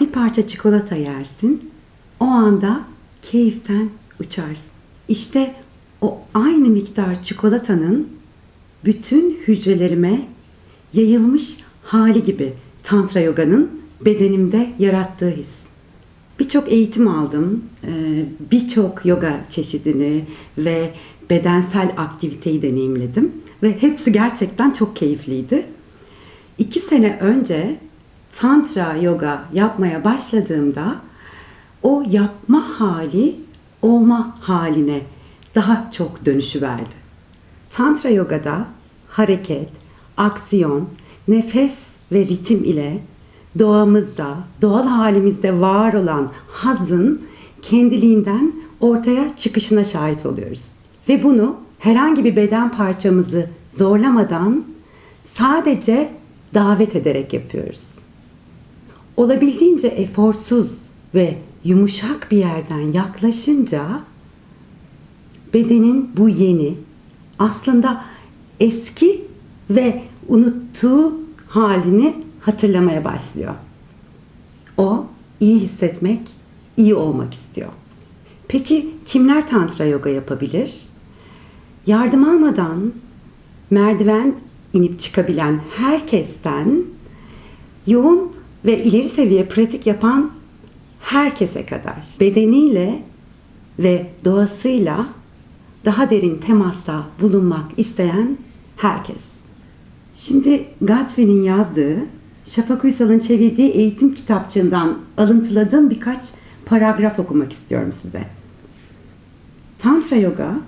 bir parça çikolata yersin. O anda keyiften uçarsın. İşte o aynı miktar çikolatanın bütün hücrelerime yayılmış hali gibi Tantra Yoga'nın bedenimde yarattığı his. Birçok eğitim aldım, Ee, birçok yoga çeşidini ve bedensel aktiviteyi deneyimledim ve hepsi gerçekten çok keyifliydi. İki sene önce Tantra Yoga yapmaya başladığımda o yapma hali olma haline daha çok dönüşü verdi. Tantra Yoga'da hareket, aksiyon, nefes ve ritim ile doğamızda, doğal halimizde var olan hazın kendiliğinden ortaya çıkışına şahit oluyoruz. Ve bunu herhangi bir beden parçamızı zorlamadan sadece davet ederek yapıyoruz. Olabildiğince eforsuz ve yumuşak bir yerden yaklaşınca bedenin bu yeni, aslında eski ve unuttuğu halini hatırlamaya başlıyor. O iyi hissetmek, iyi olmak istiyor. Peki kimler tantra yoga yapabilir? Yardım almadan merdiven inip çıkabilen herkesten yoğun ve ileri seviye pratik yapan herkese kadar bedeniyle ve doğasıyla daha derin temasta bulunmak isteyen herkes. Şimdi Gatvi'nin yazdığı, Şafak Uysal'ın çevirdiği eğitim kitapçığından alıntıladığım birkaç paragraf okumak istiyorum size. Tantra Yoga,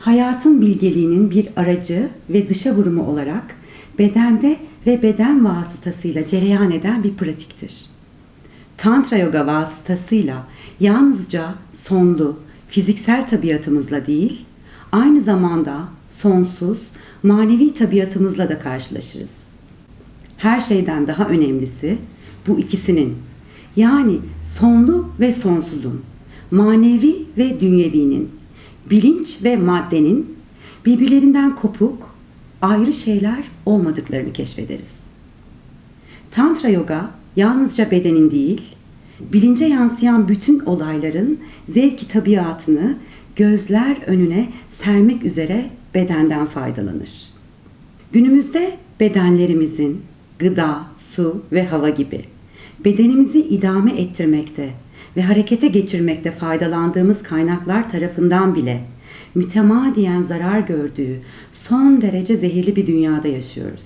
hayatın bilgeliğinin bir aracı ve dışa vurumu olarak bedende ve beden vasıtasıyla cereyan eden bir pratiktir. Tantra Yoga vasıtasıyla yalnızca sonlu, fiziksel tabiatımızla değil, aynı zamanda sonsuz, manevi tabiatımızla da karşılaşırız. Her şeyden daha önemlisi bu ikisinin yani sonlu ve sonsuzun, manevi ve dünyevinin, bilinç ve maddenin birbirlerinden kopuk, ayrı şeyler olmadıklarını keşfederiz. Tantra yoga yalnızca bedenin değil, bilince yansıyan bütün olayların zevki tabiatını gözler önüne sermek üzere bedenden faydalanır. Günümüzde bedenlerimizin gıda, su ve hava gibi bedenimizi idame ettirmekte ve harekete geçirmekte faydalandığımız kaynaklar tarafından bile mütemadiyen zarar gördüğü son derece zehirli bir dünyada yaşıyoruz.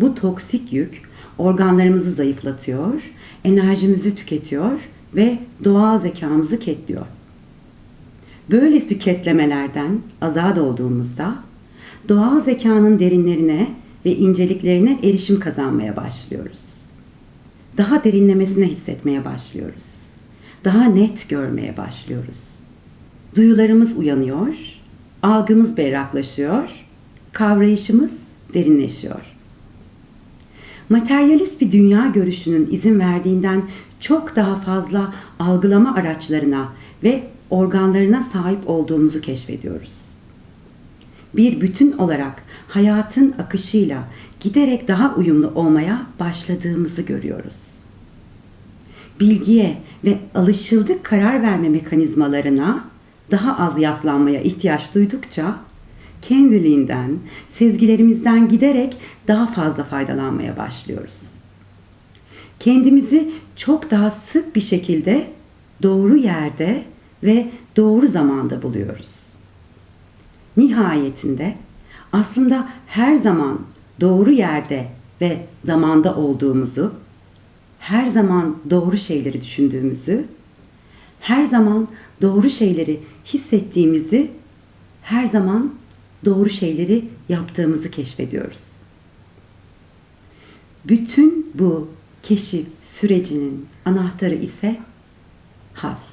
Bu toksik yük organlarımızı zayıflatıyor, enerjimizi tüketiyor ve doğal zekamızı ketliyor. Böylesi ketlemelerden azat olduğumuzda doğal zekanın derinlerine ve inceliklerine erişim kazanmaya başlıyoruz. Daha derinlemesine hissetmeye başlıyoruz. Daha net görmeye başlıyoruz. Duyularımız uyanıyor, algımız berraklaşıyor, kavrayışımız derinleşiyor. Materyalist bir dünya görüşünün izin verdiğinden çok daha fazla algılama araçlarına ve organlarına sahip olduğumuzu keşfediyoruz. Bir bütün olarak hayatın akışıyla giderek daha uyumlu olmaya başladığımızı görüyoruz. Bilgiye ve alışıldık karar verme mekanizmalarına daha az yaslanmaya ihtiyaç duydukça kendiliğinden, sezgilerimizden giderek daha fazla faydalanmaya başlıyoruz. Kendimizi çok daha sık bir şekilde doğru yerde ve doğru zamanda buluyoruz. Nihayetinde aslında her zaman doğru yerde ve zamanda olduğumuzu, her zaman doğru şeyleri düşündüğümüzü, her zaman doğru şeyleri hissettiğimizi, her zaman doğru şeyleri yaptığımızı keşfediyoruz. Bütün bu keşif sürecinin anahtarı ise haz.